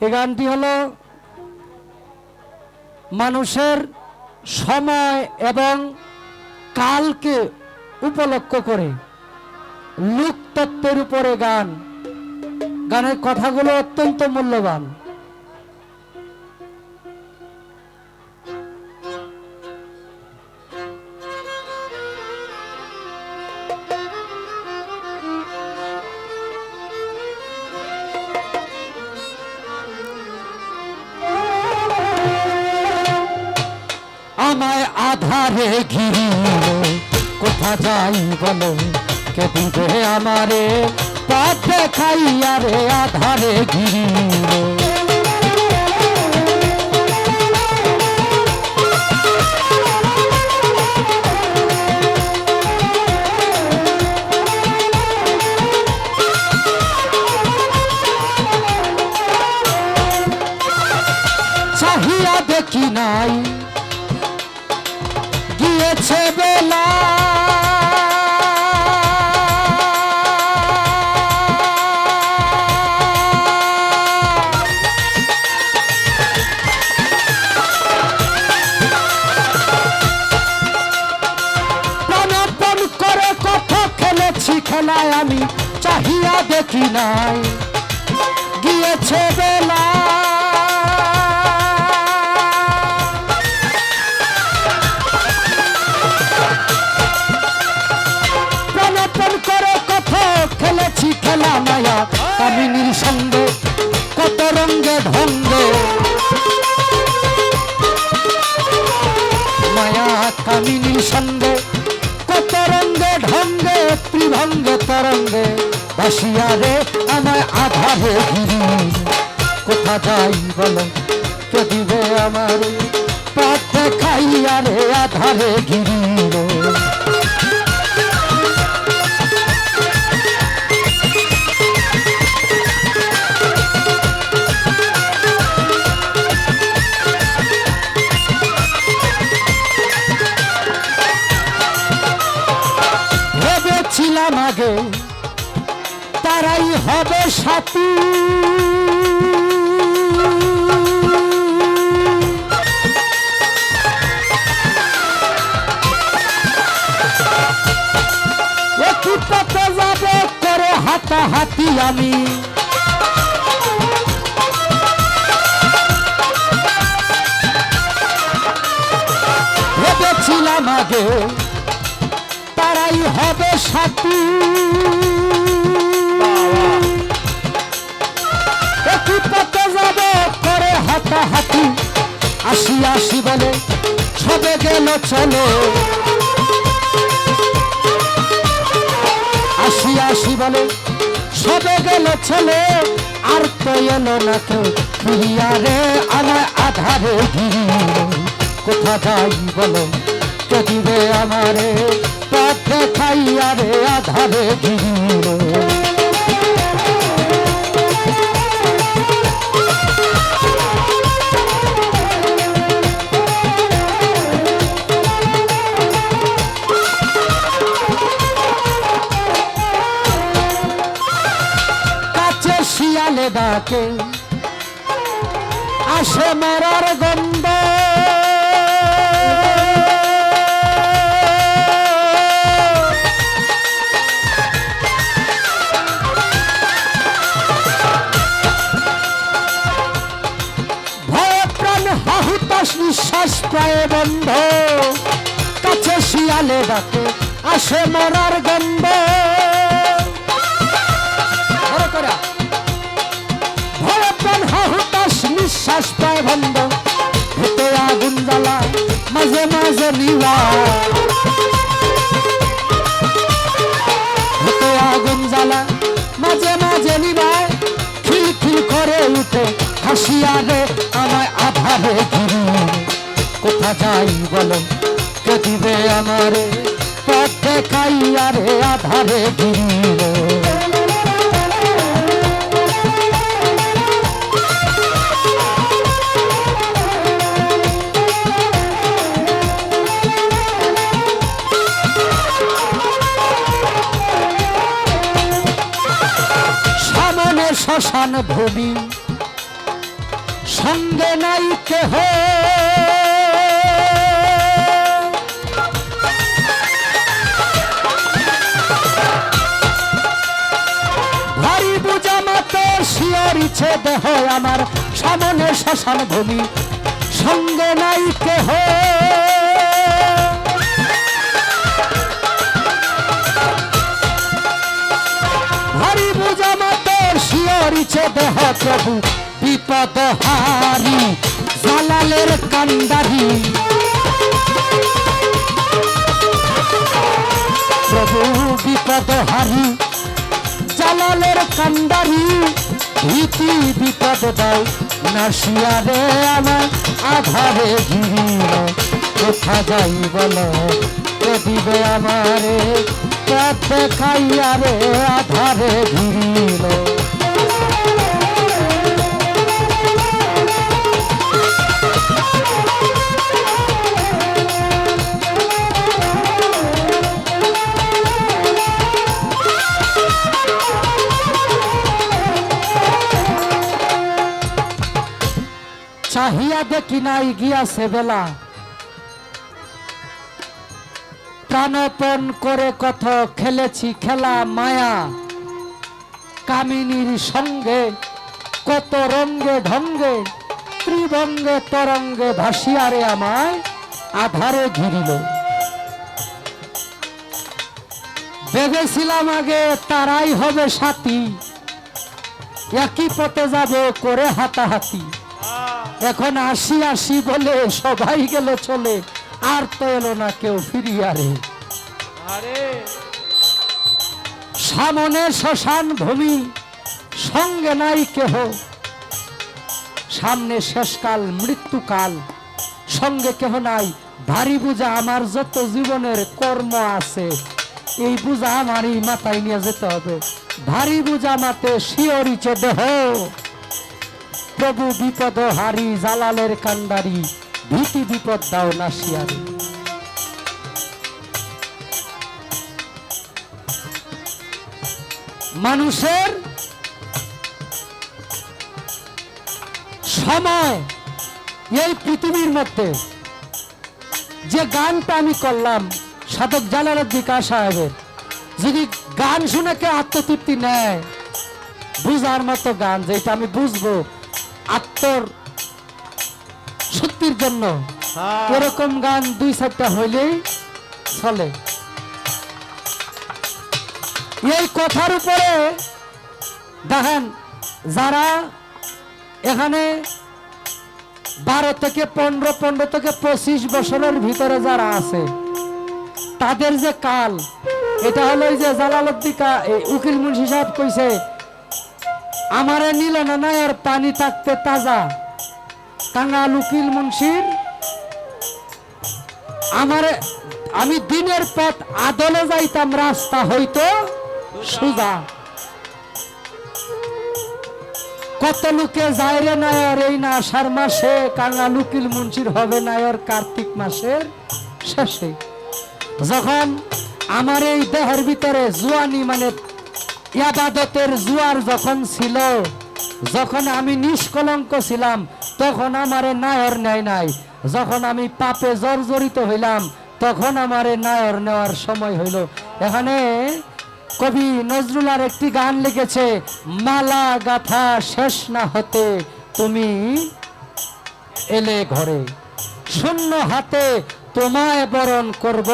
এই গানটি হলো মানুষের সময় এবং কালকে উপলক্ষ করে। লোকতত্ত্বের উপরে গান। গানের কথাগুলো অত্যন্ত মূল্যবান। আধারে ঘিরি কোথা যাই বলো? কে দিবে আমারে পথে খাইয়া রে আধারে ঘিরি নাই, গিয়েছে বেলা। প্রাণপণ করে কত খেলেছি খেলা মায়া কামিনীর সঙ্গে কত রঙ্গে ঢঙ্গে মায়া কামিনীর সঙ্গে কত রঙ্গে ঢঙ্গে ত্রিভঙ্গে তরঙ্গে। বাসিয়া রে, আমায় আধারে ঘিরি। কোথা যাই বলো কে দিবে আমার পথ দেখাইয়া রে, আধারে ঘিরি রে আমি। ভেবেছিলাম আগে, তারাই হবে সাথী। একই পথে যাবে করে হাতাহাতি। আসি আসি বলে সবে গেল চলে। আসি আসি বলে সবে গেল ছেলে, আর তো এলো না কেউ। ফিরিয়া রে আমায় আধারে কোথা যাই বলো কে আমারে পথে খাইয়ারে আধারে ঘিরি ডাকে। আসে মারার গন্ধ। নিঃশ্বাস প্রায় বন্ধ। কাছে শিয়ালে ডাকে আসে মরার গন্ধ। বন্ধ ভেতে আগুন জ্বালা মাঝে মাঝে নিবা ভেতে আগুন জ্বালা মাঝে মাঝে নিবায় খিল খিল করে উঠে হাসিয়া রে আমায় আধারে ঘিরি। কোথা যাই বলো কে দিবে আমারে, পথ দেখাইয়া রে আধারে ঘিরি শ্মশান ভূমি। সঙ্গে নাই কেহ। ভারী দেহ আমার সামনে শ্মশান ভূমি। সঙ্গে নাই কেহ। শিয়রিছে দেহ প্রভু, বিপদ হারি, জালালের কান্দারি। প্রভু, বিপদ হারি, জালালের কান্দারি। ভীতি বিপদ দাও নাসিয়া রে আমার আধারে ঘিরিল। কোথা যাই বলো, কে দিবে আমারে? পথ দেখাইয়া রে আধারে ঘিরিল। চাহিয়া দেখি নাই গিয়াছে বেলা প্রাণপণ করে কত খেলেছি খেলা মায়া। কামিনীর সঙ্গে কত রঙ্গে ঢঙ্গে ত্রিভঙ্গে তরঙ্গে ভাসিয়ারে আমায় আধারে ঘিরিল। ভেবেছিলাম আগে তারাই হবে সাথী, একই পথে যাবে করে হাতাহাতি। এখন আসি আসি বলে সবাই গেল চলে আর তো এলো না কেউ ফিরিয়া রে। আরে। সামনে শ্মশান ভূমি সঙ্গে নাই কেহ। সামনে শেষকাল মৃত্যুকাল সঙ্গে কেহ নাই। ভারী বুঝা আমার যত জীবনের কর্ম আছে এই বুঝা আমারই মাথায় নিয়ে যেতে হবে। ভারী বুঝা মাতে শিওরিছে দেহ। প্রভু বিপদ হারি, জালালের কান্ডারি, ভীতি বিপদ দাও নাসিয়ারি মানুষের সময় এই পৃথিবীর মধ্যে যে গানটা আমি করলাম, সাধক জালালুদ্দিকা সাহেবের, যদি গান শুনে কে আত্মতৃপ্তি নেয়, বুঝার মতো গান, যেটা আমি বুঝব আত্মর সত্যির জন্য হ্যাঁ। এরকম গান দুই চারটা হইলেই চলে এই কথার উপরে দেখেন যারা এখানে বারো থেকে পনেরো পনেরো থেকে পঁচিশ বছরের ভিতরে যারা আছে তাদের যে কাল এটা হলো যে জালালুদ্দিকা এই উকিল মুন্সি সাহেব কইছে আমারে নিল না নাই আর পানি থাকতে তাজা। কাঙ্গাল উকিল মুন্সির। আমারে, আমি দিনের পথ আদলে যাইতাম, রাস্তা হইতো সুজা। কত লোকে যায় রে নায়র এই না, আষাঢ় মাসে কাঙ্গা লুকিল মুন্সির হবে নায়র কার্তিক মাসের শেষে। যখন আমার এই দেহের ভিতরে জুয়ানি মানে ইয়াবাদতের জুয়ার যখন ছিল, যখন আমি নিষ্কলঙ্ক ছিলাম, তখন আমারে নায়র নেয় নাই। যখন আমি পাপে জর্জরিত হইলাম, তখন আমারে নায়র নেওয়ার সময় হইল। এখানে কবি নজরুল আর একটি গান লিখেছে, মালা গাথা শেষ না হতে তুমি এলে ঘরে। শূন্য হাতে তোমায় বরণ করব,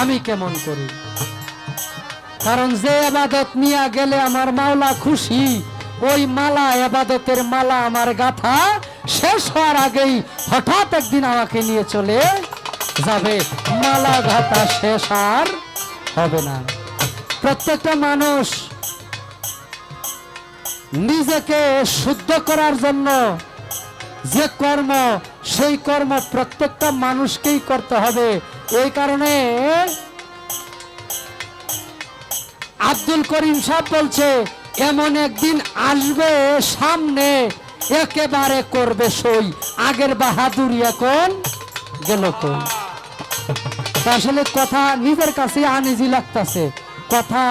আমি কেমন করি? কারণ যে আবাদত নিয়ে গেলে আমার মাওলা খুশি, ওই মালা, আবাদতের মালা আমার গাথা শেষ হওয়ার আগেই হঠাৎ একদিন আমাকে নিয়ে চলে যাবে। মালা গাথা শেষ আর হবে না। প্রত্যেকটা মানুষ নিজেকে শুদ্ধ করার জন্য যে কর্ম, সেই কর্ম প্রত্যেকটা মানুষকেই করতে হবে। এই কারণে আব্দুল করিম সাহেব বলছে, এমন একদিন আসবে সামনে, একেবারে করবে সই। আগের বাহাদুরি এখন গেল কোন আসলে কথা নিজের কাছে আনিজি লাগতেছে। কথা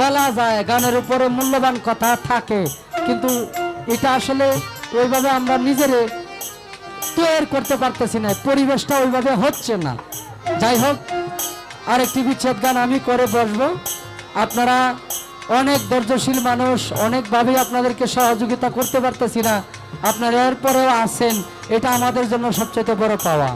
বলা যায়, গানের উপরে মূল্যবান কথা থাকে। কিন্তু এটা আসলে ওইভাবে আমরা নিজেরে তৈরি করতে পারতেছি না, পরিবেশটা ওইভাবে হচ্ছে না। যাই হোক, আরেকটি বিচ্ছেদ গান আমি করে বসবো। আপনারা অনেক ধৈর্যশীল মানুষ অনেকভাবেই আপনাদেরকে সহযোগিতা করতে পারতেছি না। আপনারা এরপরেও আছেন, এটা আমাদের জন্য সবচেয়ে বড় পাওয়া।